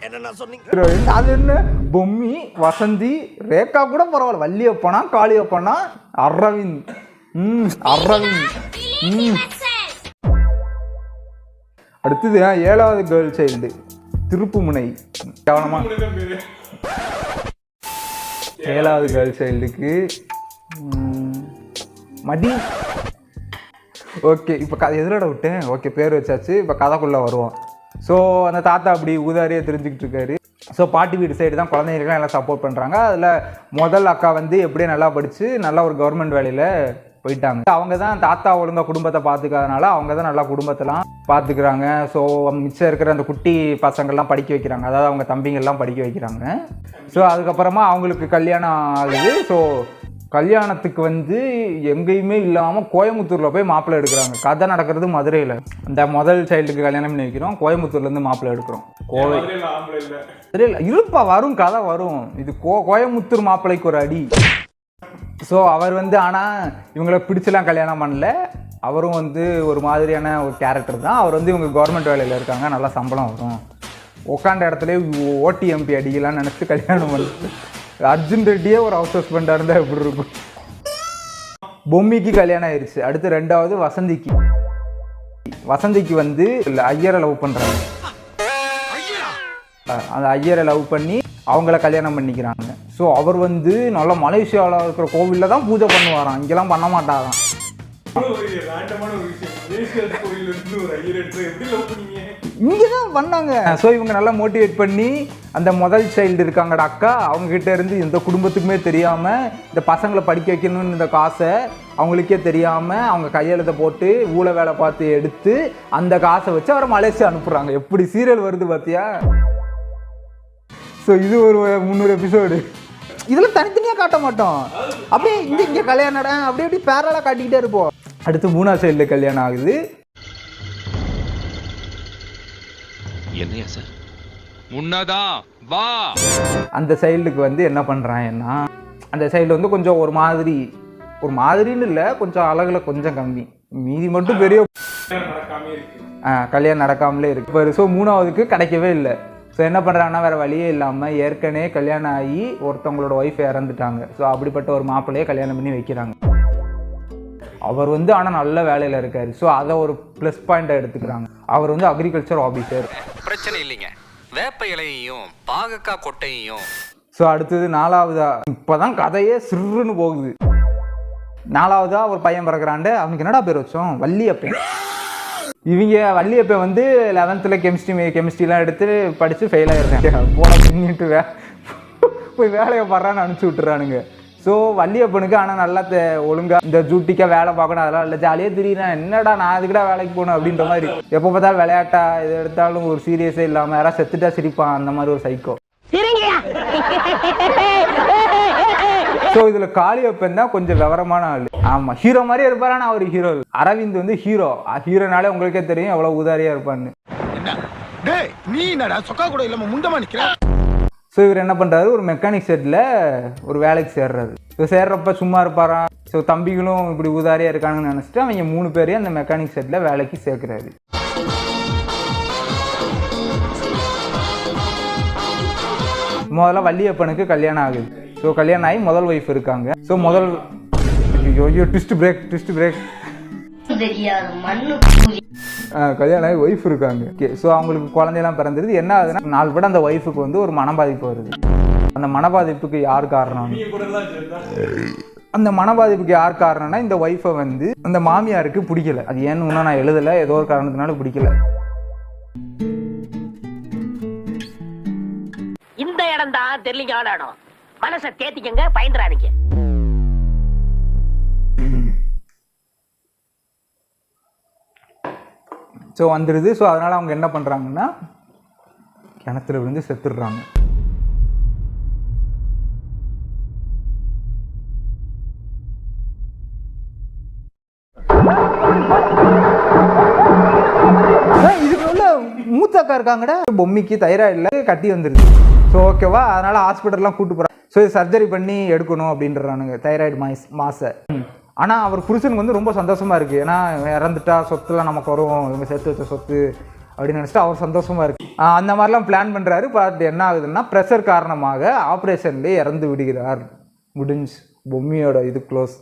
என்ன சொன்னீங்க? அது என்ன? பொம்மி வசந்தி ரேகா கூட பரவாயில்ல. வள்ளியப்பனா காளியப்பனா அரவிந்த். ம் அரவிந்த். ம். அடுத்தது ஏழாவது கேர்ள் சைல்டு திருப்புமுனை. கவனமா. ஏழாவது கேர்ள் சைல்டுக்கு மடி ஓகே இப்போ க எதிரோட விட்டேன்? ஓகே பேர் வச்சாச்சு. இப்போ கதைக்குள்ளே வருவோம். ஸோ அந்த தாத்தா அப்படி ஊதாரியாக தெரிஞ்சுக்கிட்டு இருக்காரு. ஸோ பாட்டி வீடு சைடு தான் குழந்தைங்களுக்குலாம் எல்லாம் சப்போர்ட் பண்ணுறாங்க அதில் முதல் அக்கா வந்து எப்படியும் நல்லா படித்து நல்லா ஒரு கவர்மெண்ட் வேலையில் போயிட்டாங்க. அவங்க தான் தாத்தா ஒழுங்கா குடும்பத்தை பார்த்துக்காதனால அவங்க தான் நல்லா குடும்பத்தெல்லாம் பார்த்துக்கிறாங்க ஸோ மிச்சம் இருக்கிற அந்த குட்டி பசங்கள்லாம் படிக்க வைக்கிறாங்க. அதாவது அவங்க தம்பிங்கள்லாம் படிக்க வைக்கிறாங்க. ஸோ அதுக்கப்புறமா அவங்களுக்கு கல்யாணம் ஆகுது. ஸோ கல்யாணத்துக்கு வந்து எங்கேயுமே இல்லாமல் கோயம்புத்தூரில் போய் மாப்பிள்ளை எடுக்கிறாங்க. கதை நடக்கிறது மதுரையில். இந்த முதல் சைல்டுக்கு கல்யாணம் பண்ணி வைக்கிறோம். கோயம்புத்தூர்லேருந்து மாப்பிள்ளை எடுக்கிறோம். கோவை. தெரியல இருப்பா வரும் கதை வரும். இது கோ கோயம்புத்தூர் மாப்பிள்ளைக்கு ஒரு அடி. ஸோ அவர் வந்து ஆனால் இவங்களை பிடிச்சலாம் கல்யாணம் பண்ணல. அவரும் வந்து ஒரு மாதிரியான ஒரு கேரக்டர் தான். அவர் வந்து இவங்க கவர்மெண்ட் வேலையில் இருக்காங்க. நல்லா சம்பளம் வரும். உட்காந்த இடத்துல ஓடிஎம்பி அடிக்கலாம்னு நினச்சி கல்யாணம் பண்ணி அர்ஜுன் ரெட்டியே ஒரு ஹவுஸ் ஹஸ்பண்டாக இருந்தால் எப்படி இருக்கும்? பொம்மிக்கு கல்யாணம் ஆயிடுச்சு அடுத்து ரெண்டாவது வசந்திக்கு. வசந்திக்கு வந்து ஐயரை லவ் பண்ணுறாங்க அந்த ஐயரை லவ் பண்ணி அவங்கள கல்யாணம் பண்ணிக்கிறாங்க. ஸோ அவர் வந்து நல்ல மலேசியாவில் இருக்கிற கோவிலில் தான் பூஜை பண்ணுவாராம். இங்கெல்லாம் பண்ண மாட்டாராம். இங்கே தான் பண்ணாங்க ஸோ இவங்க நல்லா மோட்டிவேட் பண்ணி அந்த முதல் சைல்டு இருக்காங்கடா அக்கா அவங்க கிட்ட இருந்து எந்த குடும்பத்துக்குமே தெரியாமல் இந்த பசங்களை படிக்க வைக்கணும்னு இந்த காசை அவங்களுக்கே தெரியாமல் அவங்க கையெழுத்த போட்டு ஊழ வேலை பார்த்து எடுத்து அந்த காசை வச்சு அவரை மலேசியா அனுப்புகிறாங்க எப்படி சீரியல் வருது பார்த்தியா ஸோ இது ஒரு முந்நூறு எபிசோடு இதில் தனித்தனியாக காட்ட மாட்டோம். அப்படியே இங்கே இங்கே கல்யாணம் அப்படியே அப்படியே பேரலாக காட்டிக்கிட்டே இருப்போம். அடுத்து மூணாவது சைடில் கல்யாணம் ஆகுது. என்னையா சார்? முன்னதான் வா. அந்த சைல்டுக்கு வந்து என்ன பண்ணுறாங்கன்னா அந்த சைல்டு வந்து கொஞ்சம் ஒரு மாதிரி ஒரு மாதிரின்னு இல்லை கொஞ்சம் அழகுல கொஞ்சம் கம்மி. மீதி மட்டும் பெரிய கல்யாணம் நடக்காமலே இருக்கு. இப்போ ஸோ மூணாவதுக்கு கிடைக்கவே இல்லை. ஸோ என்ன பண்ணுறாங்கன்னா வேறு வழியே இல்லாமல் ஏற்கனவே கல்யாணம் ஆகி ஒருத்தவங்களோட ஒய்ஃப் இறந்துட்டாங்க. ஸோ அப்படிப்பட்ட ஒரு மாப்பிள்ளையே கல்யாணம் பண்ணி வைக்கிறாங்க. அவர் வந்து ஆனால் நல்ல வேலையில் இருக்கார். ஸோ அதை ஒரு ப்ளஸ் பாயிண்ட்டாக எடுத்துக்கிறாங்க. அவர் வந்து அக்ரிகல்ச்சர் ஆஃபீஸர் பிரச்சனை இல்லைங்க. வேப்ப இலையையும் பாகக்காய் கொட்டையையும். ஸோ அடுத்தது நாலாவதா? இப்போதான் கதையே சிறுன்னு போகுது. நாலாவதா ஒரு பையன் பிறக்கிறாண்டு அவனுக்கு என்னடா பேர் வச்சோம்? வள்ளியப்பன். இவங்க வள்ளியப்பன் வந்து லெவன்த்தில் கெமிஸ்ட்ரி கெமிஸ்ட்ரிலாம் எடுத்து படித்து ஃபெயில் ஆயிருக்காங்க. போன பின்னிட்டு வே. போய் வேலையை பாடுறான்னு அனுப்பிச்சி விட்டுறானுங்க. ஸோ வள்ளியப்பனுக்கு ஆனால் நல்லா தெ- ஒழுங்கா இந்த ஜூட்டிக்காக வேலை பார்க்கணும். அதெல்லாம் இல்லை. ஜாலியாக திரியிறேன் என்னடா நான் அதுக்குடா வேலைக்கு போகணும் அப்படின்ற மாதிரி. எப்போ பார்த்தாலும் விளையாட்டா இது எடுத்தாலும் ஒரு சீரியஸே இல்லாமல் யாராவது செத்துட்டா சிரிப்பான். அந்த மாதிரி ஒரு சைக்கோ ஸோ இதுல காளியப்பன் தான் கொஞ்சம் விவரமான ஆளு. ஆமா ஹீரோ மாதிரியே இருப்பாரு ஆனா அவர் ஹீரோ. அரவிந்த் வந்து ஹீரோ ஹீரோனாலே உங்களுக்கே தெரியும் எவ்வளவு உதாரியா இருப்பான்னு. டேய் நீ என்னடா? சொக்கா கூட இல்லாம முண்டமா நிக்கிற? ஸோ இவர் என்ன பண்ணுறாரு ஒரு மெக்கானிக் செட்டில் ஒரு வேலைக்கு சேர்றாரு. ஸோ சேர்றப்ப சும்மா இருப்பாராம் ஸோ தம்பிகளும் இப்படி உதாரியாக இருக்காங்கன்னு நினச்சிட்டு அவங்க மூணு பேரையும் அந்த மெக்கானிக் செட்டில் வேலைக்கு சேர்க்குறாரு. முதல்ல வள்ளியப்பனுக்கு கல்யாணம் ஆகுது. ஸோ கல்யாணம் ஆகி முதல் ஒய்ஃப் இருக்காங்க. ஸோ முதல் ஐயோ ட்விஸ்ட் பிரேக் ட்விஸ்ட் பிரேக் தெரியாது. மண்ணு கல்யாணம் ஆகி ஒய்ஃப் இருக்காங்க. ஓகே ஸோ அவங்களுக்கு குழந்தையெல்லாம் பிறந்துருது. என்ன ஆகுதுன்னா நாலு விட அந்த ஒய்ஃபுக்கு வந்து ஒரு மனபாதிப்பு வருது. அந்த மனபாதிப்புக்கு யார் காரணம்? அந்த மனபாதிப்புக்கு யார் காரணம்னா இந்த ஒய்ஃபை வந்து அந்த மாமியாருக்கு பிடிக்கல. அது ஏன்னு ஒன்றும் நான் எழுதலை. ஏதோ ஒரு காரணத்தினால பிடிக்கல. இந்த இடம் தான் தெரியலீங்க இடம் மனசை தேத்திக்கங்க பயந்துறாதீங்க. ஸோ வந்துடுது ஸோ அதனால் அவங்க என்ன பண்ணுறாங்கன்னா கிணத்துல விழுந்து செத்துடுறாங்க. அதான் இதுக்கு மூத்த இருக்காங்கடா. பொம்மிக்கு தைராய்டில் கட்டி வந்துருது. ஸோ ஓகேவா அதனால் ஹாஸ்பிட்டல்லாம் கூப்பிட்டு போகிறாங்க ஸோ இது சர்ஜரி பண்ணி எடுக்கணும் அப்படின்றானுங்க தைராய்டு மாஸ் மாசை. ஆனால் அவர் புருஷனுக்கு வந்து ரொம்ப சந்தோஷமாக இருக்குது ஏன்னா இறந்துட்டா சொத்துலாம் நமக்கு வரும். இவங்க சேர்த்து வச்ச சொத்து அப்படின்னு நினச்சிட்டு அவர் சந்தோஷமாக இருக்குது அந்த மாதிரிலாம் பிளான் பண்ணுறாரு பட் என்ன ஆகுதுன்னா ப்ரெஷர் காரணமாக ஆப்ரேஷன்லேயே இறந்து விடுகிறார். முடிஞ்சு. பொம்மியோட இது க்ளோஸ்